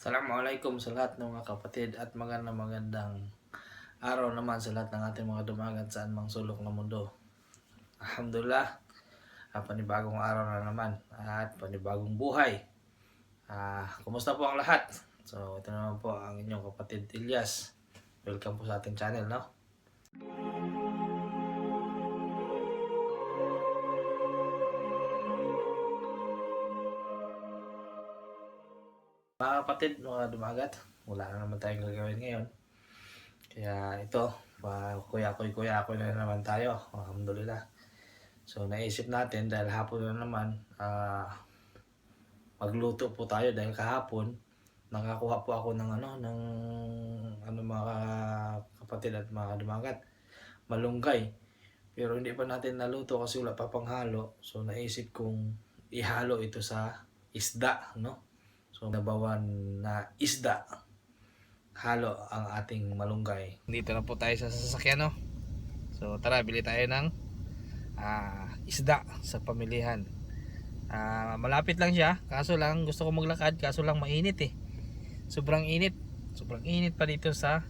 Assalamualaikum sa lahat ng mga kapatid at magandang magandang araw naman sa lahat ng ating mga dumagat saan mang sulok ng mundo. Alhamdulillah, ah, panibagong araw na naman at panibagong buhay. Ah, kumusta po ang lahat? So, ito naman po ang inyong kapatid Ilyas. Welcome po sa ating channel, no? Kapatid, mga dumagat, wala na naman tayong gagawin ngayon. Kaya ito, kuya kuya kuya kuya na naman tayo. Alhamdulillah. So naisip natin dahil hapon na naman, ah magluto po tayo dahil kahapon nakakuha po ako ng ano ng ano mga kapatid at mga dumagat malunggay pero hindi pa natin naluto kasi wala pa pang halo so naisip kong ihalo ito sa isda no So, nabawan na isda. Halo ang ating malunggay. Dito na po tayo sa sasakyan, no? So, tara, bili tayo ng ah, isda sa pamilihan. Ah, malapit lang siya, kaso lang gusto ko maglakad, kaso lang mainit eh. Sobrang init. Sobrang init pa dito sa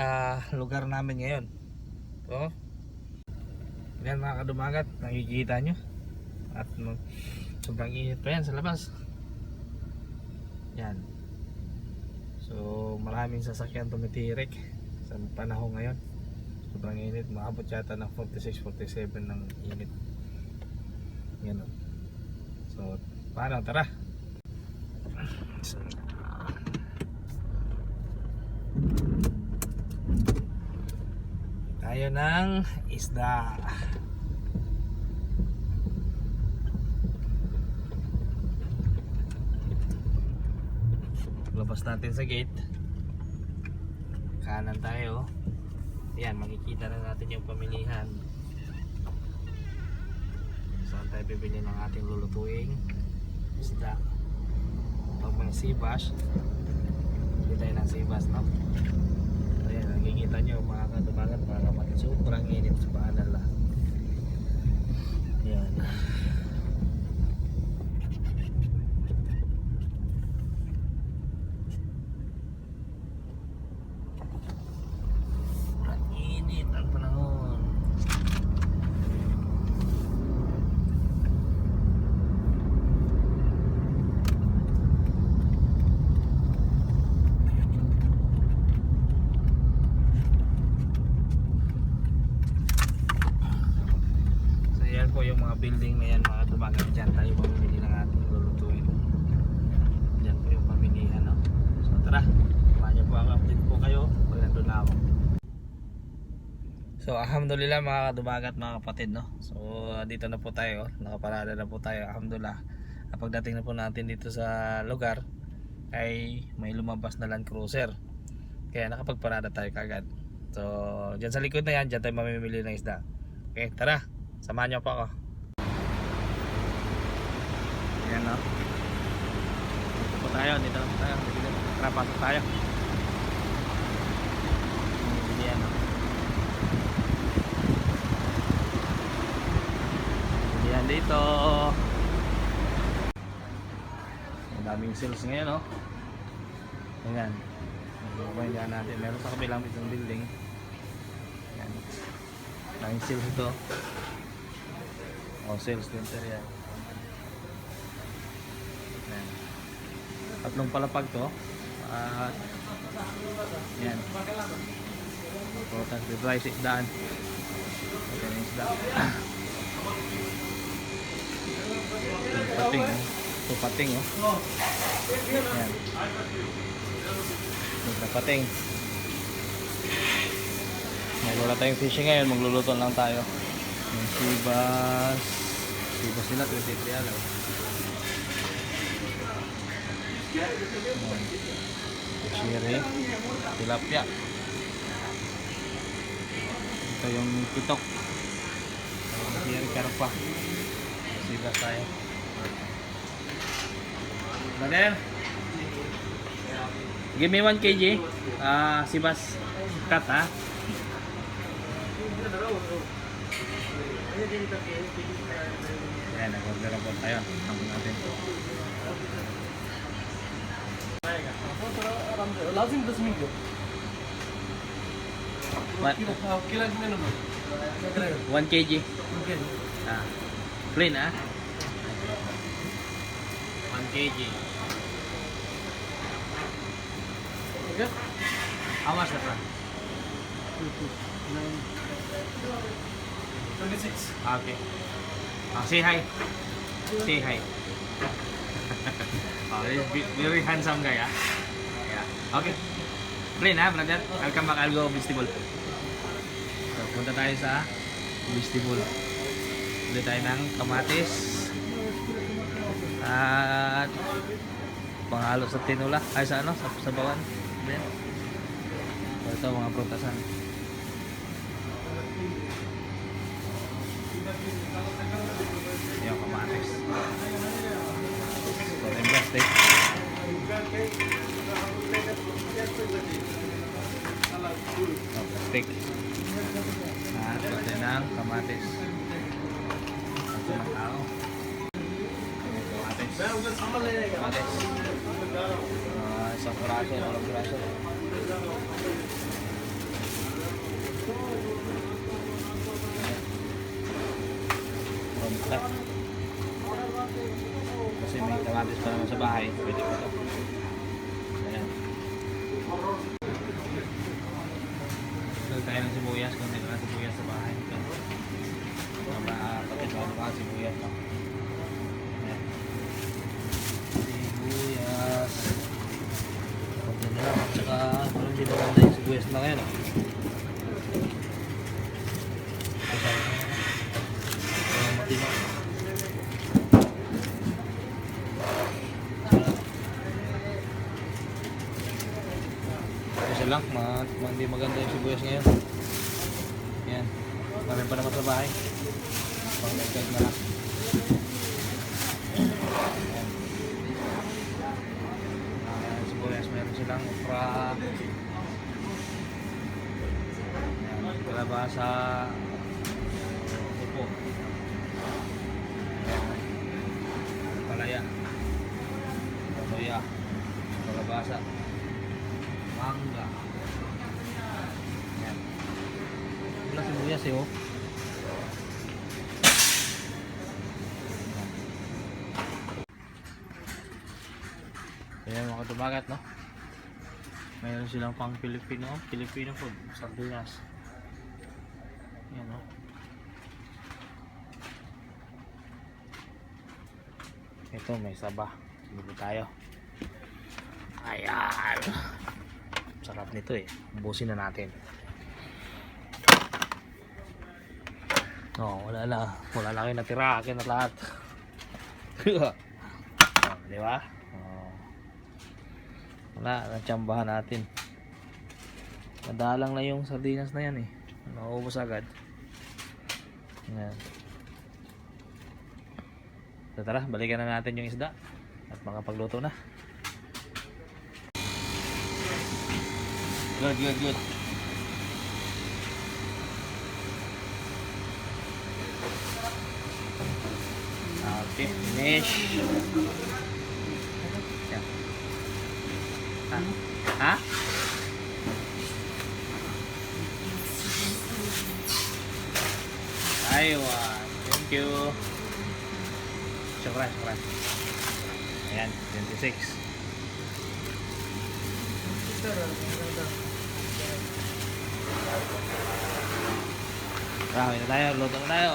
ah, lugar namin ngayon. So, yan mga kadumagat, nakikita nyo. At mm, sobrang init pa yan sa labas. Yan. So, maraming sasakyan tumitirik sa panahon ngayon. Sobrang init. Maabot yata ng 46, 47 ng init. Yan o. So, paano? Tara. Tayo ng isda. Labas natin sa gate. Kanan tayo. Yan makikita na natin yung pamilihan. Saan tayo bibili ng ating lulutuing isda? Pag mga sibas. Bili tayo ng sibas no? So yan nakikita nyo mga katumagan mga kapatid sobrang init sa paanan lang yan Ang init ang panahon. So yan po yung mga building na yan mga tumagal dyan tayo mamimili ng ating lulutuin. Dyan po yung pamilihan no? So tara, niyo po ang update po kayo pag nandun na ako. So alhamdulillah mga kadumagat mga kapatid no. So dito na po tayo, nakaparada na po tayo alhamdulillah. Ah, Pagdating na po natin dito sa lugar ay may lumabas na Land Cruiser. Kaya nakapagparada tayo kagad. So diyan sa likod na yan, diyan tayo mamimili ng isda. Okay, tara. Samahan niyo po ako. Ayan no. Dito po tayo, dito po tayo. Pasok tayo. Ayan no. Yan dito. Ang daming sales ngayon, no? Ayan. Bubuhay nga natin. Meron sa kabilang isang building. Ayan. Daming sales ito. Oh, sales center yan. Ayan. Tatlong palapag to. At yan. Prutas, rice, isdaan. Ayan yung isda. Pating, oh. Ito pating, oh. Ayan. Ito pating. May wala tayong fishing ngayon, magluluto lang tayo. Yung sibas. Sibas nila, 23 alaw. Shiri. Tilapia. Ito yung pitok. Shiri karpa. Sibas tayo. Brother. Give me 1 kg. Ah, sibas cut ha. Ayan, nag-order po tayo. Ang natin. लाजिम दस minute kilo kilo one के जी हाँ प्लेन है वन के जी How much, my friend? Twenty-six. Okay. Uh, say hi. Say hi. Oh, very handsome guy, ah. Yeah. Okay. Plain, ah, brother. Welcome back. I'll go vegetable. So, punta tayo sa vegetable. Bili tayo ng kamatis. At panghalo sa tinula. Ay, sa ano? Sa, sa bawan. Then, ito mga prutasan. So, yung plastic. Oh, plastic. At pati ng kamatis. Ito ng tao. Kamatis. Kamatis. Ah, isang piraso, dalawang piraso. Kontak. Kasi may kamatis pa naman sa bahay. Pwede pa ito. Ayan. Dagdag tayo ng sibuyas kung hindi na sibuyas sa bahay. Ito. Kapatid mo ka sibuyas. No? Ayan. Sibuyas. Lang. At saka parang hindi maganda yung sibuyas na ngayon. Oh. Ito sa Parang matino. Kasi lang, ma hindi maganda yung sibuyas ngayon. Yan. Marami pa naman sa bahay. Pang nagdag na lang. Yan. Ah, sibuyas, meron silang okra. Yan. Kalabasa. Upo. Yan. Palaya. Soya. Kalabasa. Mangga. Yan. Eh oh. Ayan mga dumagat no. Mayroon silang pang Filipino, Filipino food, sardinas. Yan no. Ito may saba. Bili tayo. Ayan. Sarap nito eh. Ubusin na natin. Oh, wala na. Wala na kayo natira. Akin na lahat. oh, di ba? Oh. Wala, natsambahan natin. Madalang na yung sardinas na yan eh. Nauubos agad. Yan. So tara, balikan na natin yung isda. At makapagluto na. Good, good, good. Okay, finish. Ha? Ha? Aywan. Thank you. Syukran, syukran. Ayan, 26. Marami na tayo, luto na tayo.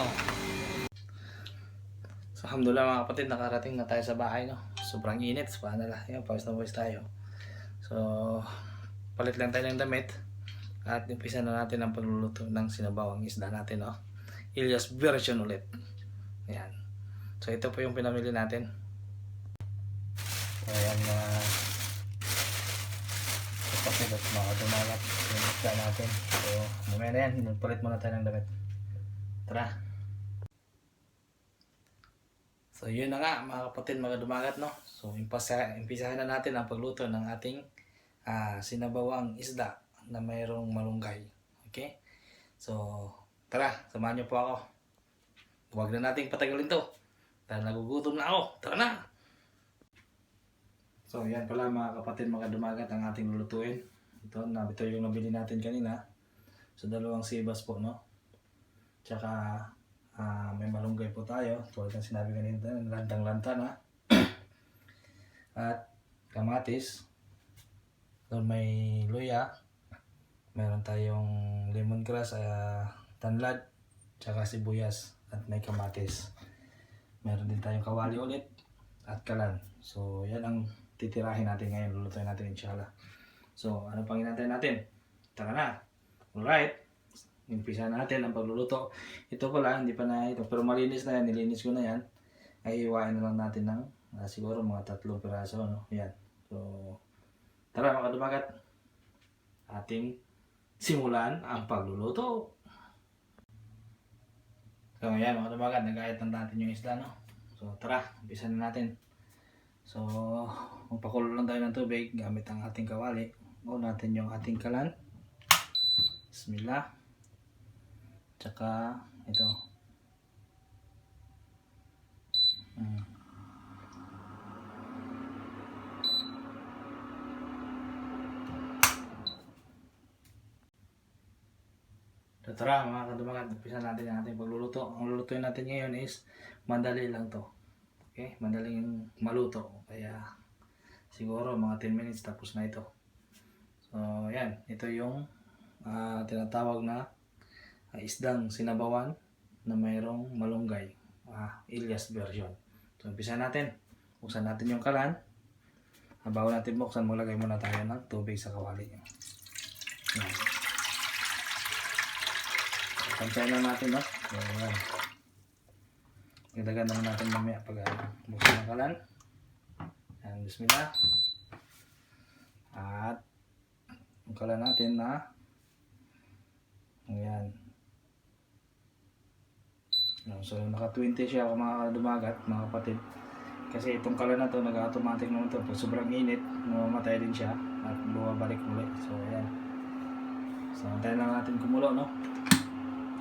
So, alhamdulillah mga kapatid, nakarating na tayo sa bahay, no? Sobrang init, paano lang. Yan, pawis na pawis tayo. So, palit lang tayo ng damit. At umpisa na natin ang pagluluto ng sinabawang isda natin, no? Ilyas version ulit. Ayan. So, ito po yung pinamili natin. Ayan mga kapatid at mga dumalat yung isda natin. So, mamaya na yan, palit muna tayo ng damit. Tara! So yun na nga mga kapatid, mga dumagat no. So impasa, impisahan na natin ang pagluto ng ating ah, sinabawang isda na mayroong malunggay. Okay? So tara, samahan niyo po ako. Huwag na nating patagalin to. Dahil nagugutom na ako. Tara na! So, yan pala mga kapatid, mga dumagat ang ating lulutuin. Ito, na, ito yung nabili natin kanina. So, dalawang sibas po, no? Tsaka, ah, may malunggay po tayo. Tulad ng sinabi kanina, lantang-lanta na. At kamatis. Doon may luya. Meron tayong lemongrass, uh, tanlad, tsaka sibuyas at may kamatis. Meron din tayong kawali ulit at kalan. So, yan ang titirahin natin ngayon. Lulutuin natin inshallah. So, ano pang inantay natin? Tara na. Alright. Umpisa natin ang pagluluto. Ito pala, hindi pa na ito. Pero malinis na yan. Nilinis ko na yan. Ay, iwain na lang natin ng ah, siguro mga tatlong piraso. No? Yan. So, tara mga kadumagat. Ating simulan ang pagluluto. So, yan mga kadumagat. Nagayat na natin yung isda. No? So, tara. Umpisa na natin. So, magpakulo lang tayo ng tubig gamit ang ating kawali. O natin yung ating kalan. Bismillah. Tsaka, ito. Mm. So, tara mga kadumagan, umpisa natin ang ating pagluluto. Ang lulutuin natin ngayon is madali lang to. Okay, madaling maluto. Kaya siguro mga 10 minutes tapos na ito. So, yan. Ito yung ah, tinatawag na ah, isdang sinabawan na mayroong malunggay. Ah, Ilyas version. So, umpisa natin. Buksan natin yung kalan. Ah, Bago natin buksan, maglagay muna tayo ng tubig sa kawali. Yan. Pantayin lang natin, no? Yan. Dagdagan naman natin mamaya pag uh, buksan ng kalan. Yan, bismillah. At ang kalan natin na ayan. Yan, So naka 20 siya ako mga dumagat, mga kapatid. Kasi itong kalan na to nag-automatic naman to. Pag sobrang init, mamamatay din siya at bumabalik muli. So ayan. So antayin lang natin kumulo, no?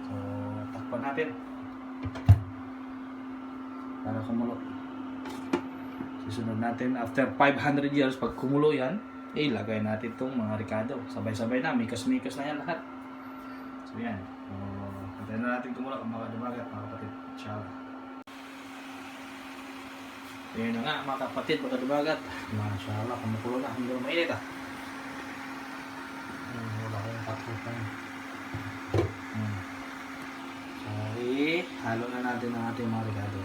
So takpan natin para kumulo. Susunod natin, after 500 years, pag kumulo yan, eh, lagay natin itong mga ricado. Sabay-sabay na, mikas-mikas na yan lahat. So, yan. Na natin kumulo, mga dumagat, mga kapatid. Inshallah. Yun na nga, mga kapatid, mga dumagat. Mashallah, kumukulo na. Hindi na mainit ah. Hmm, wala kayong patro pa yun. Hmm. So, ihalo na natin ang ating mga ricado.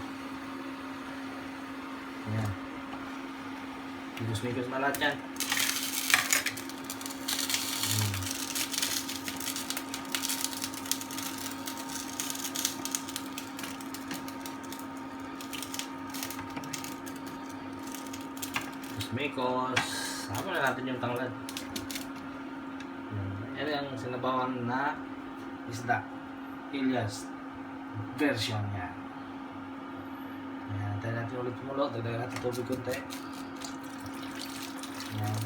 Ayan. Migos-migos na lahat yan. Migos-migos. Sama na natin yung tanglad. Yan ang sinabawan na isda. Ilyas version yan. Ayan, tayo natin ulit kumulo. Dagdagan natin tubig konti. Ayan.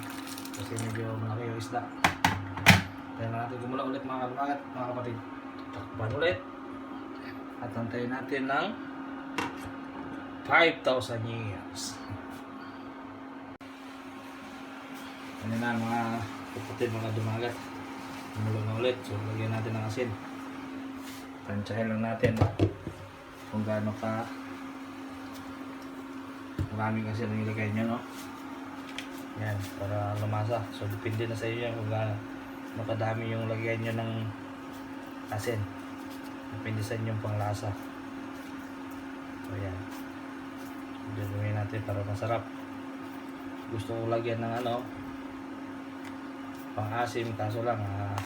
Kasi medyo malaki yung isda. Tayo natin kumulo ulit mga kamagat, mga kapatid. Takpan ulit. At antayin natin ng 5,000 years. Ano na mga kapatid, mga dumagat. Kumulo na ulit. So, lagyan natin ng asin. Tansyahin lang natin kung gaano ka marami kasi nang ilagay nyo, no? Yan, para lumasa. So, depende na sa iyo yan kung gaano makadami yung lagyan nyo ng asin. Depende sa inyong panglasa. So, yan. Gagawin natin para masarap. Gusto ko lagyan ng ano, pang-asim, kaso lang, ah,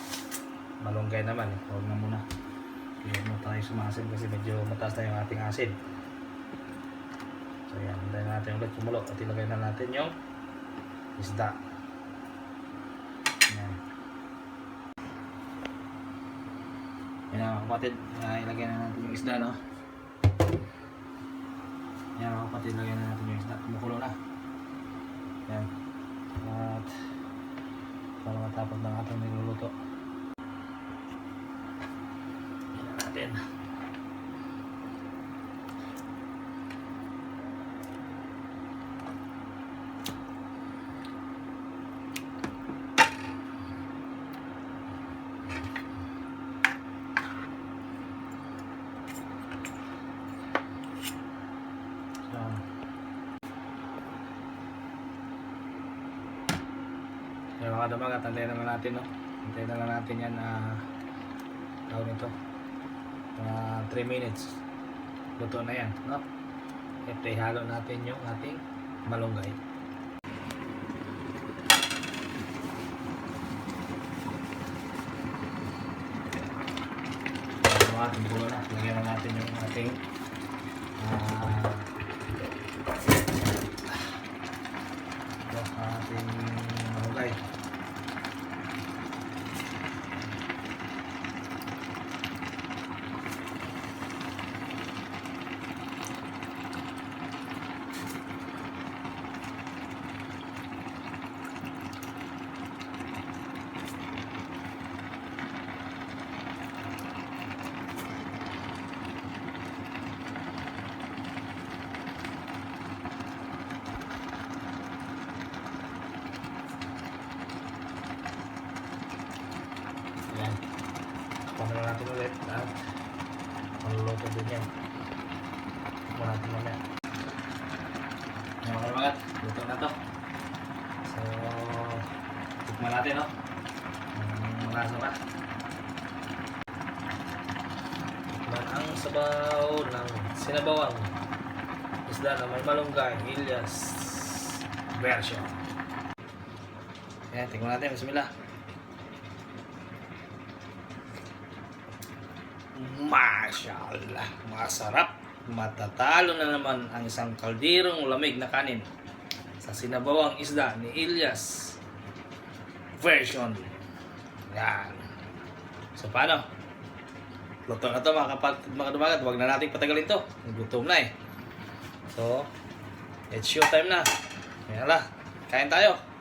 malunggay naman eh. Huwag na muna. Hindi mo tayo sumasim kasi medyo mataas na yung ating asin. So yan, hintayin natin ulit kumulo at ilagay na natin yung isda. Yan. Yan mga kapatid, uh, ilagay na natin yung isda no. Yan mga kapatid, ilagay na natin yung isda. Kumukulo na. Yan. At para matapos ng ating niluluto. Yan natin. Yung mga damag at antayin naman natin, no? Antayin na lang natin yan na tawag nito. Mga 3 minutes. Luto na yan, no? At ihalo natin yung ating malunggay. Ating bulo na. Lagyan na natin yung ating ah ito, ating malunggay. Ayan. Kuha na natin ulit at maluluto din yan. Kuha natin mamaya. Ayan mga kalabagat, luto na to. So, tikman natin no. Malasa pa. Tikman ang sabaw ng sinabawang isda na may malunggay, Ilias version. Ayan, tikman natin. Bismillah. Mashallah, masarap. Matatalo na naman ang isang kaldirong lamig na kanin sa sinabawang isda ni Ilyas version. Yan. So paano? Luto na to mga kapag mga dumagat. Huwag na nating patagalin to. Gutom na eh. So, it's show time na. Yan la. Kain tayo.